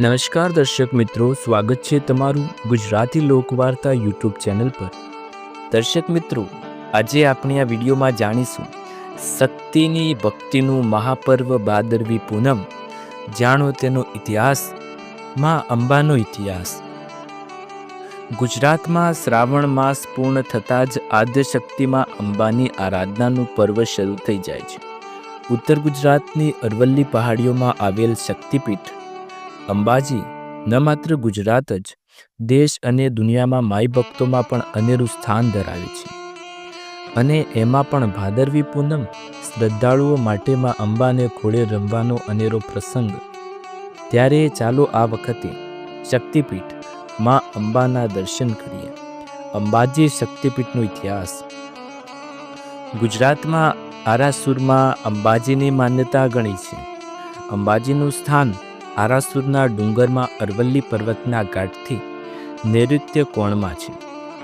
નમસ્કાર દર્શક મિત્રો, સ્વાગત છે તમારું ગુજરાતી લોકવાર્તા યુટ્યુબ ચેનલ પર. દર્શક મિત્રો, આજે આપણે આ વિડીયોમાં જાણીશું શક્તિની ભક્તિનું મહાપર્વ ભાદરવી પૂનમ. જાણો તેનો ઇતિહાસ, માં અંબાનો ઇતિહાસ. ગુજરાતમાં શ્રાવણ માસ પૂર્ણ થતાં જ આદ્યશક્તિમાં અંબાની આરાધનાનું પર્વ શરૂ થઈ જાય છે. ઉત્તર ગુજરાતની અરવલ્લી પહાડીઓમાં આવેલ શક્તિપીઠ અંબાજી, ન માત્ર ગુજરાત જ, દેશ અને દુનિયામાં માઈ ભક્તોમાં પણ અનેરું સ્થાન ધરાવે છે. અને એમાં પણ ભાદરવી પૂનમ શ્રદ્ધાળુઓ માટેમાં અંબાને ખોળે રમવાનો અનેરો પ્રસંગ. ત્યારે ચાલો આ વખતે શક્તિપીઠમાં અંબાના દર્શન કરીએ. અંબાજી શક્તિપીઠનો ઇતિહાસ. ગુજરાતમાં આરાસુરમાં અંબાજીની માન્યતા ગણી છે. અંબાજીનું સ્થાન આરાસુરના ડુંગરમાં અરવલ્લી પર્વતના ઘાટથી નૈઋત્ય કોણમાં છે.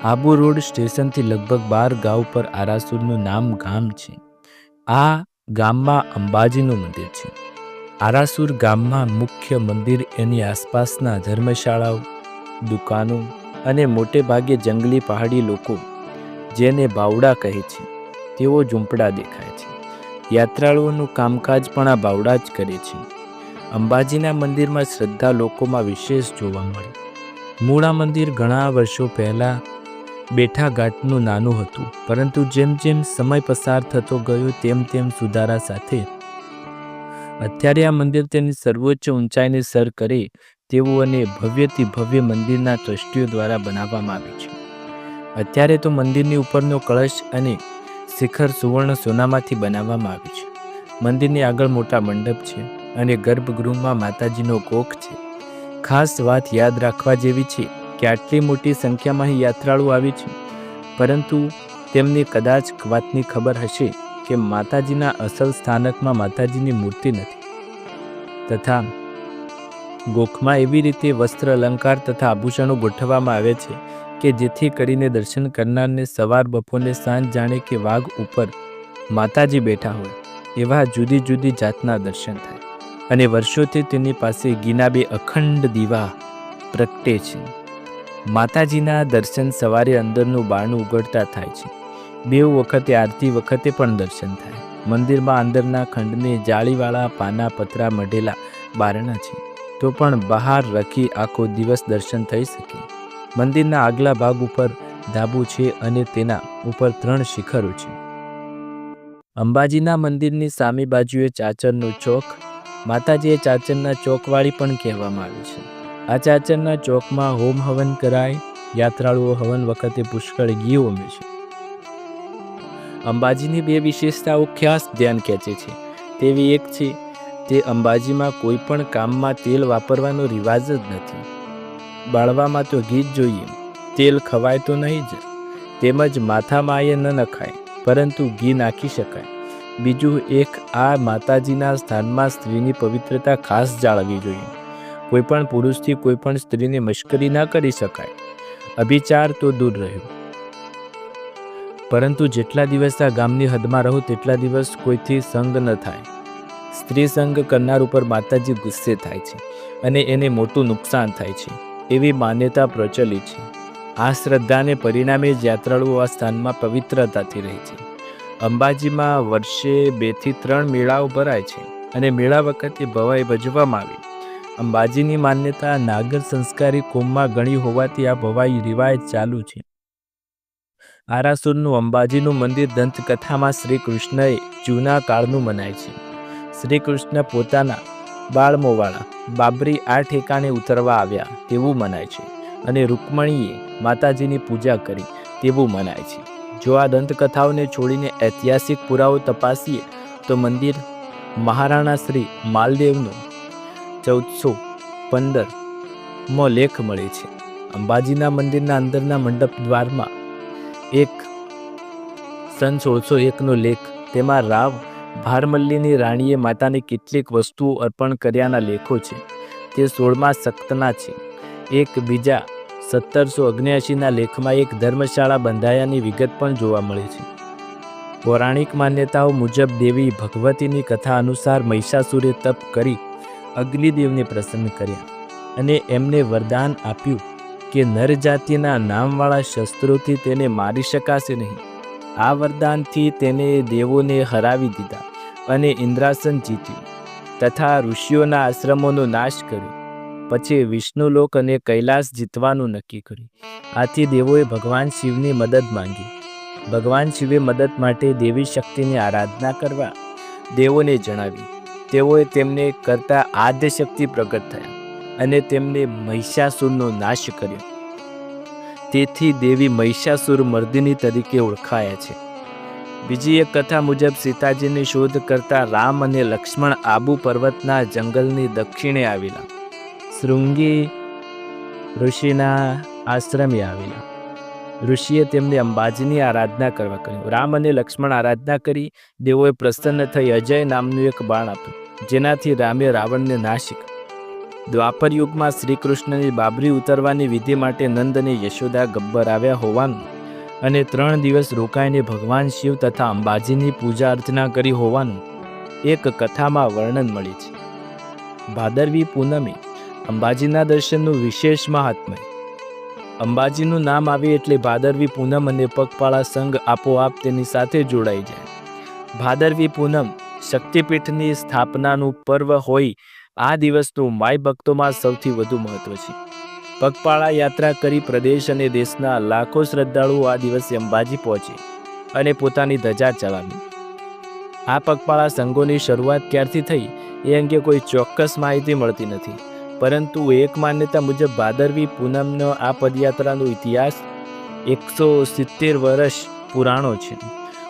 આબુ રોડ સ્ટેશનથી લગભગ બાર ગાંવ પર આરાસુરનું નામ ગામ છે. આ ગામમાં અંબાજીનું મંદિર છે. આરાસુર ગામમાં મુખ્ય મંદિર એની આસપાસના ધર્મશાળાઓ, દુકાનો અને મોટે ભાગે જંગલી પહાડી લોકો જેને બાવડા કહે છે. તેઓ ઝૂંપડા દેખાય છે. યાત્રાળુઓનું કામકાજ પણ આ બાવડા જ કરે છે. અંબાજીના મંદિરમાં શ્રદ્ધા લોકોમાં વિશેષ જોવા મળે. મૂળા મંદિર ઘણા વર્ષો પહેલાં બેઠા ઘાટનું નાનું હતું, પરંતુ જેમ જેમ સમય પસાર થતો ગયો, તેમ તેમ સુધારા સાથે. અત્યારે આ મંદિર તેની સર્વોચ્ચ ઊંચાઈને સર કરે તેવું અને ભવ્યથી ભવ્ય મંદિરના ટ્રસ્ટીઓ દ્વારા બનાવવામાં આવ્યું છે. અત્યારે તો મંદિરની ઉપરનો કળશ અને શિખર સુવર્ણ સોનામાંથી બનાવવામાં આવ્યું છે. મંદિરની આગળ મોટા મંડપ છે. અને ગર્ભગૃહમાં માતાજીનો કોખ છે. ખાસ વાત યાદ રાખવા જેવી છે કે આટલી મોટી સંખ્યામાં યાત્રાળુ આવી છે. પરંતુ તેમને કદાચ વાતની ખબર હશે કે માતાજીના અસલ સ્થાનકમાં માતાજીની મૂર્તિ નથી. તથા ગોખમાં એવી રીતે વસ્ત્ર અલંકાર તથા આભૂષણો ગોઠવવામાં આવે છે કે જેથી કરીને દર્શન કરનારને સવાર બપોરને સાંજ જાણે કે વાઘ ઉપર માતાજી બેઠા હોય, એવા જુદી જુદી જાતના દર્શન થાય. અને વર્ષોથી તેની પાસે ગીના બે અખંડ દીવા પ્રગટે છે. માતાજીના દર્શન સવારે અંદરનું બારણું ઉગડતા થાય છે. બે વખતે, આરતી વખતે પણ દર્શન થાય. મંદિરમાં અંદરના ખંડને જાળીવાળા પાના પતરા મઢેલા બારણા છે. તો પણ બહાર રાખી આખો દિવસ દર્શન થઈ શકે. મંદિરના આગલા ભાગ ઉપર ધાબુ છે અને તેના ઉપર ત્રણ શિખરો છે. અંબાજીના મંદિરની સામી બાજુએ ચાચરનો ચોક માતાજીએ ચાચરના ચોકવાળી પણ કહેવામાં આવે છે. આ ચાચરના ચોકમાં હોમ હવન કરાય, યાત્રાળુઓ હવન વખતે પુષ્કળ ઘી ઉમે છે. અંબાજીની બે વિશેષતાઓ ખાસ ધ્યાન ખેંચે છે. તેવી એક છે તે અંબાજીમાં કોઈ પણ કામમાં તેલ વાપરવાનો રિવાજ જ નથી. બાળવામાં તો ઘી જ જોઈએ. તેલ ખવાય તો નહીં જ. તેમજ માથામાં એ ન નખાય, પરંતુ ઘી નાખી શકાય. બીજું એક આ માતાજીના સ્થાનમાં સ્ત્રીની પવિત્રતા ખાસ જાળવવી જોઈએ. કોઈપણ પુરુષથી કોઈ પણ સ્ત્રીની મશ્કરી ના કરી શકાય. અભિચાર તો દૂર રહ્યો. પરંતુ જેટલા દિવસ આ ગામની હદમાં રહો તેટલા દિવસ કોઈથી સંગ ન થાય. સ્ત્રી સંગ કરનાર ઉપર માતાજી ગુસ્સે થાય છે અને એને મોટું નુકસાન થાય છે. એવી માન્યતા પ્રચલિત છે. આ શ્રદ્ધાને પરિણામે યાત્રાળુઓ આ સ્થાનમાં પવિત્રતાથી રહે છે. અંબાજીમાં વર્ષે બેથી ત્રણ મેળાઓ ભરાય છે અને મેળા વખતે ભવાઈ ભજવામાં આવી. અંબાજીની માન્યતા નાગર સંસ્કારી કોમમાં ગણી હોવાથી આ ભવાઈ રિવાયત ચાલુ છે. આરાસુરનું અંબાજીનું મંદિર દંતકથામાં શ્રી કૃષ્ણએ જૂના કાળનું મનાય છે. શ્રી કૃષ્ણ પોતાના બાળમોવાળા બાબરી આ ઠેકાણે ઉતરવા આવ્યા તેવું મનાય છે અને રૂકમણીએ માતાજીની પૂજા કરી તેવું મનાય છે. જો આ દંતકથાઓને છોડીને ઐતિહાસિક પુરાવો તપાસીએ, તો મંદિર મહારાણા શ્રી માલદેવનો ચૌદસો પંદરમાં લેખ મળે છે. અંબાજીના મંદિરના અંદરના મંડપ દ્વારમાં એક સન સોળસો એકનો લેખ, તેમાં રાવ ભારમલ્લીની રાણીએ માતાને કેટલીક વસ્તુઓ અર્પણ કર્યાના લેખો છે. તે સોળમા સક્તના છે. એક બીજા સત્તરસો અગ્ન્યાસીના લેખમાં એક ધર્મશાળા બંધાયાની વિગત પણ જોવા મળે છે. પૌરાણિક માન્યતાઓ મુજબ દેવી ભગવતીની કથા અનુસાર મહિષાસુરે તપ કરી અગ્નિદેવને પ્રસન્ન કર્યા અને એમને વરદાન આપ્યું કે નર જાતિના નામવાળા શસ્ત્રોથી તેને મારી શકાશે નહીં. આ વરદાનથી તેને દેવોને હરાવી દીધા અને ઇન્દ્રાસન જીત્યું તથા ઋષિઓના આશ્રમોનો નાશ કર્યો. પછી વિષ્ણુલોક અને કૈલાસ જીતવાનું નક્કી કર્યું. આથી દેવોએ ભગવાન શિવની મદદ માંગી. ભગવાન શિવે મદદ માટે દેવી શક્તિની આરાધના કરવા દેવોને જણાવી. તેઓએ તેમને કરતા આદ્ય શક્તિ પ્રગટ થયા અને તેમને મહિષાસુરનો નાશ કર્યો. તેથી દેવી મહિષાસુર મર્દિની તરીકે ઓળખાયા છે. બીજી એક કથા મુજબ સીતાજીની શોધ કરતા રામ અને લક્ષ્મણ આબુ પર્વતના જંગલની દક્ષિણે આવેલા. શૃંગી ઋષિના આશ્રમે આવેલા. ઋષિએ તેમને અંબાજીની આરાધના કરવા કહ્યું. રામ અને લક્ષ્મણ આરાધના કરી દેવોએ પ્રસન્ન થઈ અજય નામનું એક બાણ આપ્યું, જેનાથી રામે રાવણને નાશ કર્યો. દ્વાપર યુગમાં શ્રી કૃષ્ણની બાબરી ઉતરવાની વિધિ માટે નંદ અને યશોદા ગબ્બર આવ્યા હોવાનું અને ત્રણ દિવસ રોકાઈને ભગવાન શિવ તથા અંબાજીની પૂજા અર્ચના કરી હોવાનું એક કથામાં વર્ણન મળે છે. ભાદરવી પૂનમે અંબાજીના દર્શનનું વિશેષ મહાત્મય. અંબાજીનું નામ આવે એટલે ભાદરવી પૂનમ અને પગપાળા સંઘ આપોઆપ તેની સાથે જોડાઈ જાય. ભાદરવી પૂનમ શક્તિપીઠની સ્થાપનાનું પર્વ હોય, આ દિવસનું માય ભક્તોમાં સૌથી વધુ મહત્વ છે. પગપાળા યાત્રા કરી પ્રદેશ અને દેશના લાખો શ્રદ્ધાળુઓ આ દિવસે અંબાજી પહોંચે અને પોતાની ધજા ચલાવી. આ પગપાળા સંઘોની શરૂઆત ક્યારથી થઈ એ અંગે કોઈ ચોક્કસ માહિતી મળતી નથી. પરંતુ એક માન્યતા મુજબ ભાદરવી પૂનમનો આ પદયાત્રાનો ઇતિહાસ એકસો સિત્તેર વર્ષ પુરાણો છે.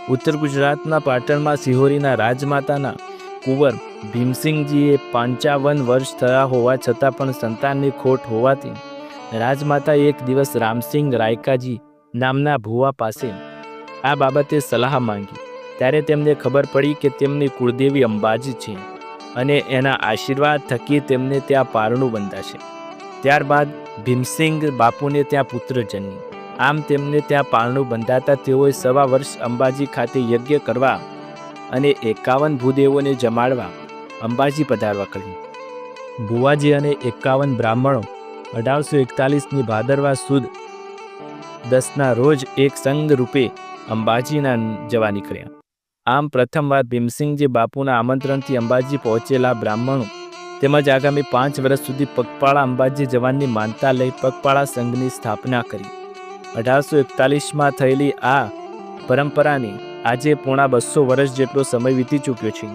ઉત્તર ગુજરાતના પાટણમાં સિહોરીના રાજમાતાના કુંવર ભીમસિંહજીએ પાંચાવન વર્ષ થયા હોવા છતાં પણ સંતાનની ખોટ હોવાથી રાજમાતા એક દિવસ રામસિંહ રાયકાજી નામના ભુવા પાસે આ બાબતે સલાહ માંગી. ત્યારે તેમને ખબર પડી કે તેમની કુળદેવી અંબાજી છે. અને એના આશીર્વાદ થકી તેમને ત્યાં પારણું બંધાશે. ત્યારબાદ ભીમસિંહ બાપુને ત્યાં પુત્ર જન્મ્યો આમ તેમને ત્યાં પારણું બંધાતા તેઓએ સવા વર્ષ અંબાજી ખાતે યજ્ઞ કરવા અને એકાવન ભૂદેવોને જમાડવા અંબાજી પધારવા કહ્યું. ભુવાજી અને એકાવન બ્રાહ્મણો અઢારસો એકતાલીસની ભાદરવા સુદ દસના રોજ એક સંઘ રૂપે અંબાજીના જવા નીકળ્યા. આમ પ્રથમવાર ભીમસિંહજી બાપુના આમંત્રણથી અંબાજી પહોંચેલા બ્રાહ્મણો તેમજ આગામી પાંચ વર્ષ સુધી પગપાળા અંબાજી જવાની માનતા લઈ પગપાળા સંઘની સ્થાપના કરી. અઢારસો એકતાલીસમાં થયેલી આ પરંપરાની આજે પોણા બસો વર્ષ જેટલો સમય વીતી ચૂક્યો છે.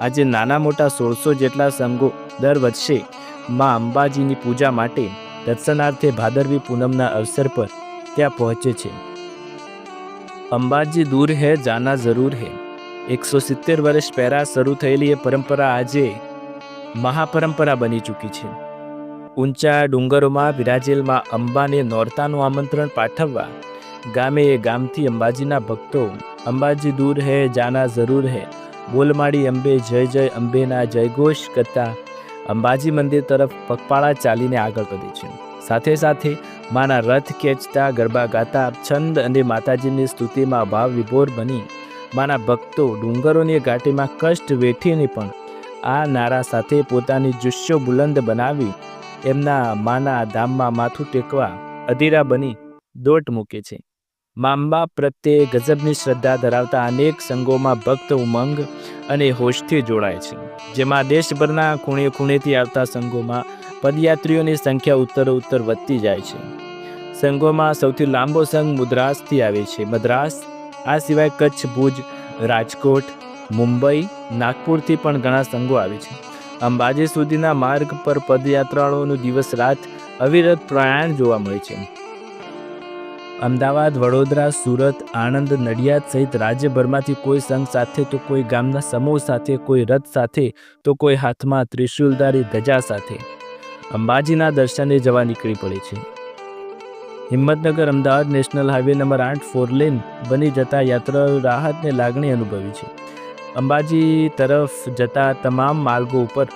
આજે નાના મોટા સોળસો જેટલા સંઘો દર વર્ષે માં અંબાજીની પૂજા માટે દર્શનાર્થે ભાદરવી પૂનમના અવસર પર ત્યાં પહોંચે છે. અંબાજી દૂર હે, જાના જરૂર હે. એકસો સિત્તેર વર્ષ પહેલાં શરૂ થયેલી એ પરંપરા આજે મહાપરંપરા બની ચૂકી છે. ઊંચા ડુંગરોમાં, વિરાજેલમાં અંબાને નોરતાનું આમંત્રણ પાઠવવા ગામે એ ગામથી અંબાજીના ભક્તો, અંબાજી દૂર હે, જાના જરૂર હે બોલમાડી અંબે, જય જય અંબેના જયઘોષ કરતા અંબાજી મંદિર તરફ પગપાળા ચાલીને આગળ વધે છે. સાથે સાથે માના રથ ખેંચતા ગરબા ગાતા, છંદ અને માતાજીની સ્તુતિમાં ભાવ વિભોર બની માના ભક્તો ડુંગરોની ઘાટીમાં કષ્ટ વેઠીને પણ આ નારા સાથે પોતાની જુસ્સો બુલંદ બનાવી એમના માના ધામમાં માથું ટેકવા અધીરા બની દોટ મૂકે છે. માંબા પ્રત્યે ગજબની શ્રદ્ધા ધરાવતા અનેક સંઘોમાં ભક્ત ઉમંગ અને હોશથી જોડાય છે. જેમાં દેશભરના ખૂણે ખૂણેથી આવતા સંઘોમાં પદયાત્રીઓની સંખ્યા ઉત્તરોત્તર વધતી જાય છે. સંઘોમાં સૌથી લાંબો સંઘ મુદ્રાસથી આવે છે. મદ્રાસ આ સિવાય કચ્છ, ભુજ, રાજકોટ, મુંબઈ, નાગપુરથી પણ ઘણા સંઘો આવે છે. અંબાજી સુધીના માર્ગ પર પદયાત્રાળુઓનું દિવસ રાત અવિરત પ્રયાણ જોવા મળે છે. અમદાવાદ, વડોદરા, સુરત, આણંદ, નડિયાદ સહિત રાજ્યભરમાંથી કોઈ સંઘ સાથે તો કોઈ ગામના સમૂહ સાથે, કોઈ રથ સાથે તો કોઈ હાથમાં ત્રિશુલધારી ધજા સાથે. અંબાજીના દર્શને જવા નીકળી પડે છે. Himmatnagar Ahmedabad national highway number આઠ ફોરલેન બની જતા યાત્રાળુ રાહતને લાગણી અનુભવી છે. અંબાજી તરફ જતા તમામ માર્ગો ઉપર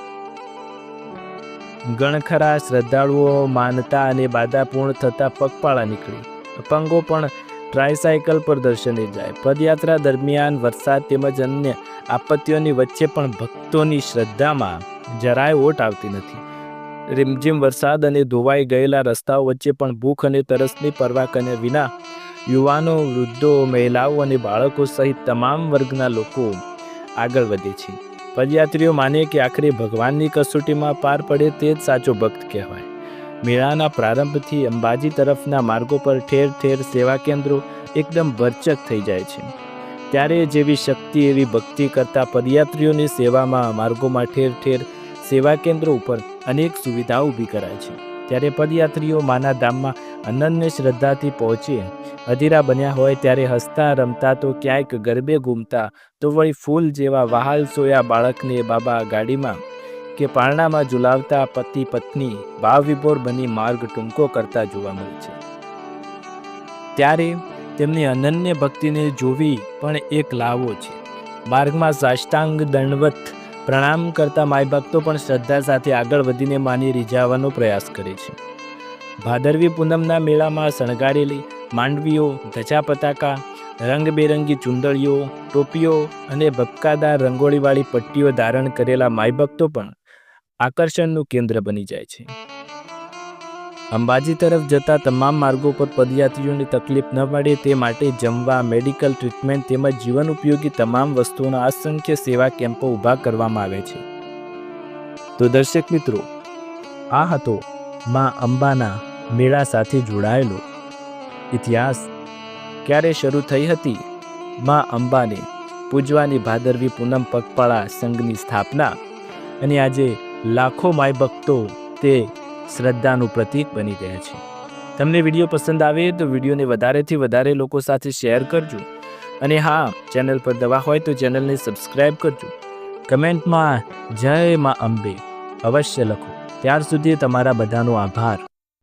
ગણખરા શ્રદ્ધાળુઓ માનતા અને બાધાપૂર્ણ થતા પગપાળા નીકળી. અપંગો પણ ટ્રાયસાયકલ પર દર્શને જાય. પદયાત્રા દરમિયાન વરસાદ તેમજ અન્ય આપત્તિઓની વચ્ચે પણ ભક્તોની શ્રદ્ધામાં જરાય ઓટ આવતી નથી. રીમઝીમ વરસાદ અને ધોવાઈ ગયેલા રસ્તાઓ વચ્ચે પણ ભૂખ અને તરસની પરવા કર્યા વિના યુવાનો, વૃદ્ધો, મહિલાઓ અને બાળકો સહિત તમામ વર્ગના લોકો આગળ વધે છે. પદયાત્રીઓ માને કે આખરે ભગવાનની કસોટીમાં પાર પડે તે જ સાચો ભક્ત કહેવાય. મેળાના પ્રારંભથી અંબાજી તરફના માર્ગો પર ઠેર ઠેર સેવા કેન્દ્રો એકદમ ભરચક થઈ જાય છે. ત્યારે જેવી શક્તિ એવી ભક્તિ કરતા પદયાત્રીઓની સેવામાં માર્ગોમાં ઠેર ઠેર સેવા કેન્દ્રો ઉપર અનેક સુવિધાઓ ઊભી કરાય છે. ત્યારે પદયાત્રીઓ માના ધામમાં અનન્ય શ્રદ્ધાથી પહોંચે, અધીરા બન્યા હોય ત્યારે હસતા, રમતા તો ક્યાંક ગરબે ઘૂમતા, તો વળી ફૂલ જેવા વહાલ સોયા બાળકને બાબા ગાડીમાં કે પારણામાં ઝુલાવતા પતિ પત્ની ભાવ વિભોર બની માર્ગ ટૂંકો કરતા જોવા મળે છે. ત્યારે તેમની અનન્ય ભક્તિને જોવી પણ એક લાવો છે. માર્ગમાં સાષ્ટાંગ દંડવત પ્રણામ કરતા માય ભક્તો પણ શ્રદ્ધા સાથે આગળ વધીને માની રીઝાવવાનો પ્રયાસ કરે છે. ભાદરવી પૂનમના મેળામાં શણગારેલી માંડવીઓ, ધજા પતાકા, રંગબેરંગી ચુંદડીઓ, ટોપીઓ અને ભપકાદાર રંગોળીવાળી પટ્ટીઓ ધારણ કરેલા માય ભક્તો પણ આકર્ષણનું કેન્દ્ર બની જાય છે. અંબાજી તરફ જતા તમામ માર્ગો પર પદયાત્રીઓને તકલીફ ન પડે તે માટે જમવા, મેડિકલ ટ્રીટમેન્ટ તેમજ જીવન ઉપયોગી તમામ વસ્તુઓના અસંખ્ય સેવા કેમ્પો ઊભા કરવામાં આવે છે. તો દર્શક મિત્રો, આ હતો માં અંબાના મેળા સાથે જોડાયેલો ઇતિહાસ. ક્યારે શરૂ થઈ હતી? માં અંબાને પૂજવાની ભાદરવી પૂનમ પગપાળા સંઘની સ્થાપના. અને આજે લાખો માય ભક્તો તે શ્રદ્ધાનું પ્રતીક બની ગયા છે. તમને વીડિયો પસંદ આવે તો વિડીયોને વધારેથી વધારે લોકો સાથે શેર કરજો. અને હા, ચેનલ પર દવા હોય તો ચેનલને સબસ્ક્રાઈબ કરજો. કમેન્ટમાં જય માં અંબે અવશ્ય લખો. ત્યાર સુધી તમારા બધાનો આભાર.